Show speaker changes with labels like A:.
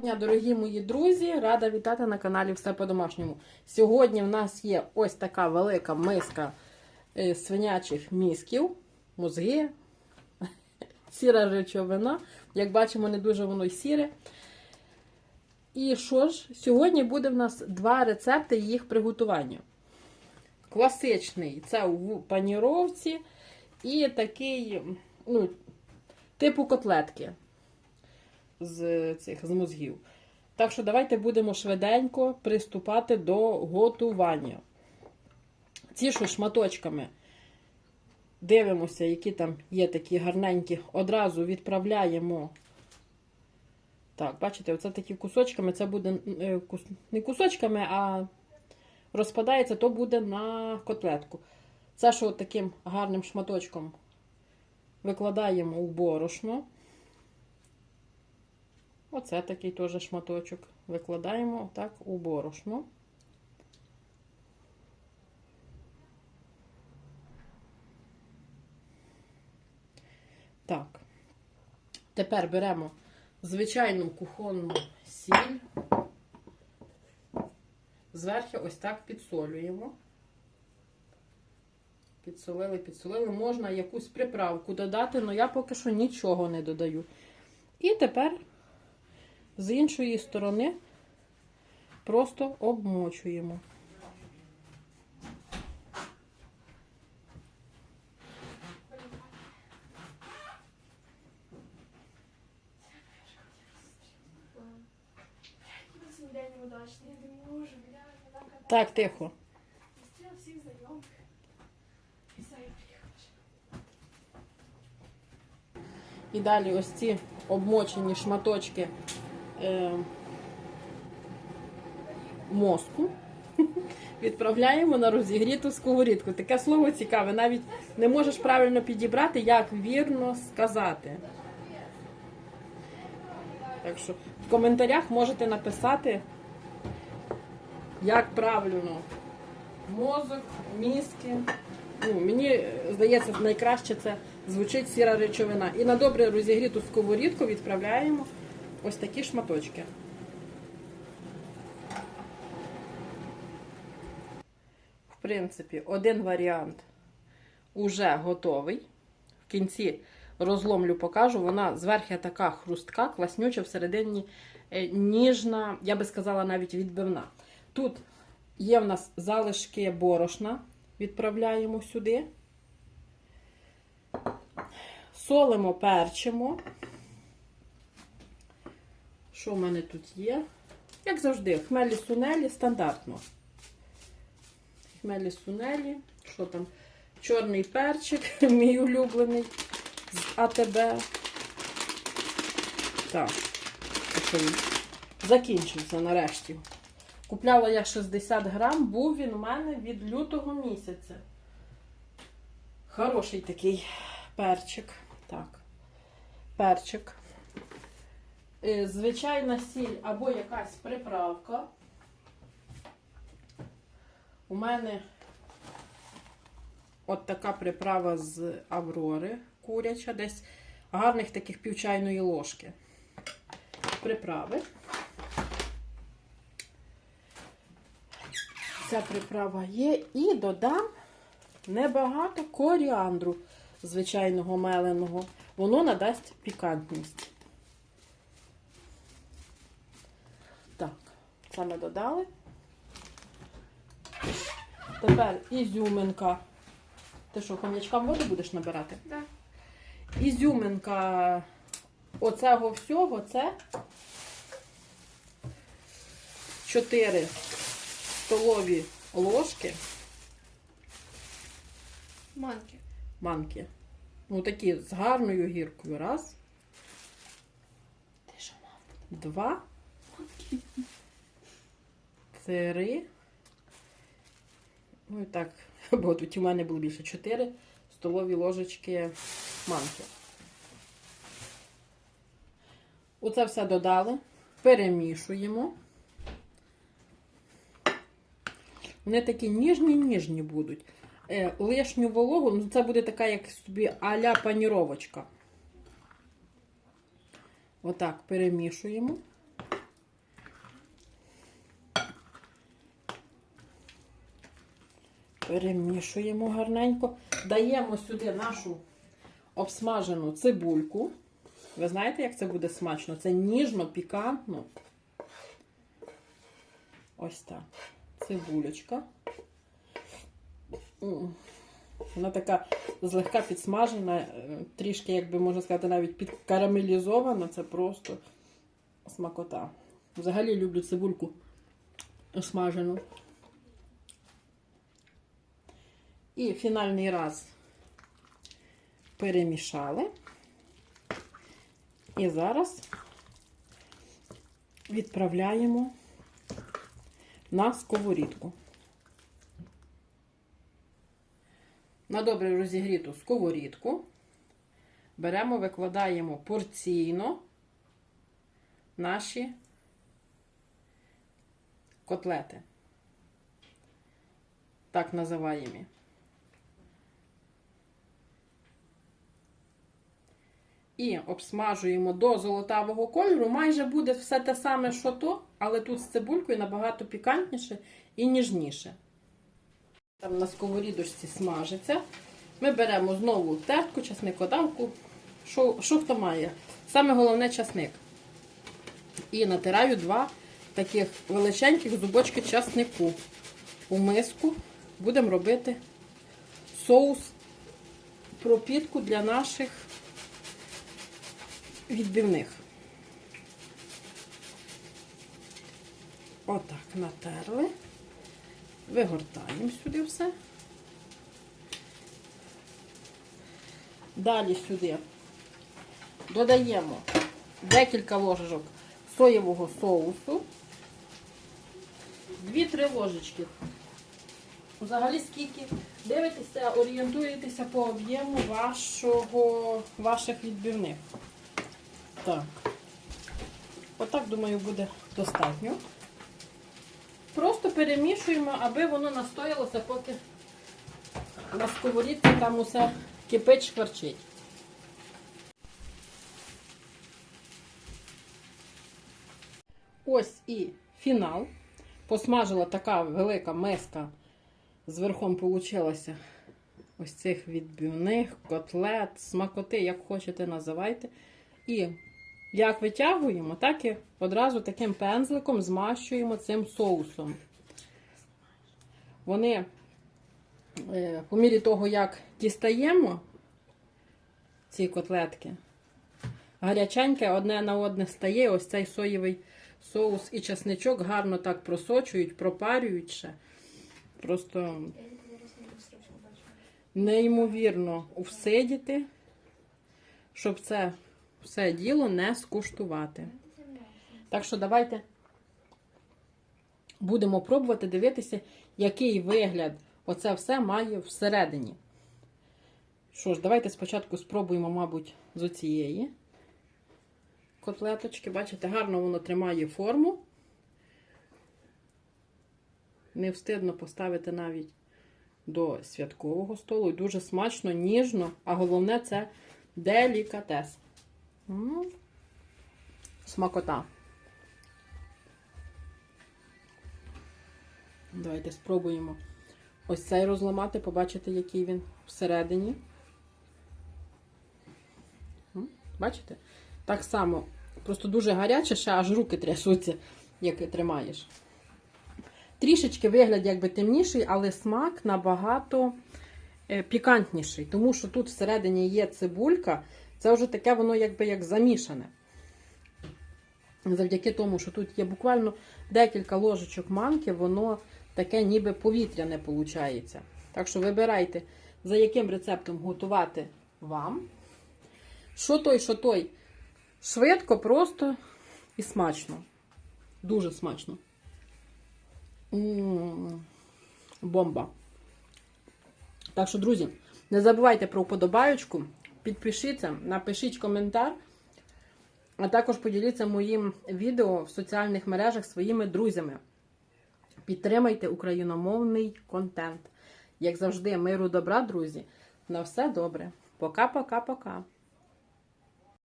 A: Дня, дорогі мої друзі! Рада вітати на каналі Все по-домашньому. Сьогодні в нас є ось така велика миска е, свинячих мізків, мозги, сіра речовина. Як бачимо, не дуже воно й сіре. І що ж, сьогодні буде в нас два рецепти їх приготування. Класичний це в паніровці і такий, ну, типу котлетки з цих з мозгів. Так що давайте будемо швиденько приступати до готування. Ці що шматочками дивимося, які там є такі гарненькі, одразу відправляємо. Так, бачите, оце такі кусочками, це буде е, не кусочками, а розпадається, то буде на котлетку. Це що таким гарним шматочком викладаємо у борошно. Оце такий теж шматочок. Викладаємо так у борошно. Так. Тепер беремо звичайну кухонну сіль. Зверху ось так підсолюємо. Підсолили, підсолили. Можна якусь приправку додати, але я поки що нічого не додаю. І тепер з іншої сторони просто обмочуємо. Так, тихо.
B: І
A: далі ось ці обмочені шматочки мозку відправляємо на розігріту сковорідку. Таке слово цікаве, навіть не можеш правильно підібрати, як вірно сказати. Так що в коментарях можете написати, як правильно. Мозок, мізки. Ну, мені е, здається, найкраще це звучить сіра речовина. І на добре розігріту сковорідку відправляємо ось такі шматочки. В принципі, один варіант уже готовий. В кінці розломлю покажу. Вона зверху така хрустка, класнюча, всередині е, ніжна, я би сказала, навіть відбивна. Тут є в нас залишки борошна, відправляємо сюди. Солимо, перчимо. Що в мене тут є? Як завжди, хмелі сунелі стандартно. Хмелі сунелі, що там? Чорний перчик, мій улюблений з АТБ. Так, що закінчився нарешті. Купляла я 60 грам, був він у мене від лютого місяця. Хороший такий перчик. Так, перчик. Е, Звичайна сіль або якась приправка. У мене от така приправа з Аврори куряча, десь гарних таких півчайної ложки. Приправи. Ця приправа є. І додам небагато коріандру звичайного меленого. Воно надасть пікантність. Так, це ми додали. Тепер ізюминка. Ти що, коньячкам воду будеш набирати?
B: Да.
A: Ізюминка оцього всього це 4 столові ложки
B: Манки.
A: манки. Ну, такі з гарною гіркою. Раз.
B: Ти що мав?
A: Два. Три. Ну і так, бо тут у мене було більше. Чотири столові ложечки манки. Оце все додали. Перемішуємо. Вони такі ніжні-ніжні будуть. Е, лишню вологу, ну це буде така, як собі а-ля паніровочка. Отак перемішуємо. Перемішуємо гарненько. Даємо сюди нашу обсмажену цибульку. Ви знаєте, як це буде смачно? Це ніжно, пікантно. Ось так. Цибулечка. Вона така злегка підсмажена, е, трішки, як би можна сказати, навіть підкарамелізована. Це просто смакота. Взагалі люблю цибульку смажену. І фінальний раз перемішали. І зараз відправляємо на сковорідку. На добре розігріту сковорідку беремо, викладаємо порційно наші котлети. Так називаємо. І обсмажуємо до золотавого кольору. Майже буде все те саме, що то, але тут з цибулькою набагато пікантніше і ніжніше. Там на сковорідочці смажиться. Ми беремо знову тертку, часникодавку. Що, що хто має? Саме головне часник. І натираю два таких величеньких зубочки часнику. У миску будемо робити соус пропітку для наших відбивних. Отак натерли. Вигортаємо сюди все. Далі сюди додаємо декілька ложечок соєвого соусу. 2-3 ложечки. Взагалі скільки дивитеся, орієнтуєтеся по об'єму ваших відбивних. Так. Отак, думаю, буде достатньо. Просто перемішуємо, аби воно настоялося, поки на сковорідці там усе кипить, шкварчить. Ось і фінал. Посмажила така велика миска. Зверхом получилося ось цих відбивних, котлет, смакоти, як хочете, називайте. І як витягуємо, так і одразу таким пензликом змащуємо цим соусом. Вони, е, по мірі того, як дістаємо ці котлетки, гаряченьке одне на одне стає, ось цей соєвий соус і часничок гарно так просочують, пропарюють ще. Просто неймовірно всидіти, щоб це все діло не скуштувати. Так що давайте будемо пробувати дивитися, який вигляд оце все має всередині. Що ж, давайте спочатку спробуємо, мабуть, з оцієї котлеточки. Бачите, гарно воно тримає форму. Не встидно поставити навіть до святкового столу. І дуже смачно, ніжно, а головне це делікатес. Смакота. Давайте спробуємо ось цей розламати, побачите, який він всередині. Бачите? Так само, просто дуже гаряче, ще аж руки трясуться, як тримаєш. Трішечки вигляд якби темніший, але смак набагато е, пікантніший, тому що тут всередині є цибулька, це вже таке воно якби як замішане. Завдяки тому, що тут є буквально декілька ложечок манки, воно таке ніби повітряне виходить. Так що вибирайте, за яким рецептом готувати вам. Що той, що той. Швидко, просто і смачно. Дуже смачно. Бомба. Так що, друзі, не забувайте про вподобаючку, підпишіться, напишіть коментар, а також поділіться моїм відео в соціальних мережах своїми друзями. Підтримайте україномовний контент. Як завжди, миру добра, друзі. На все добре. Пока-пока-пока.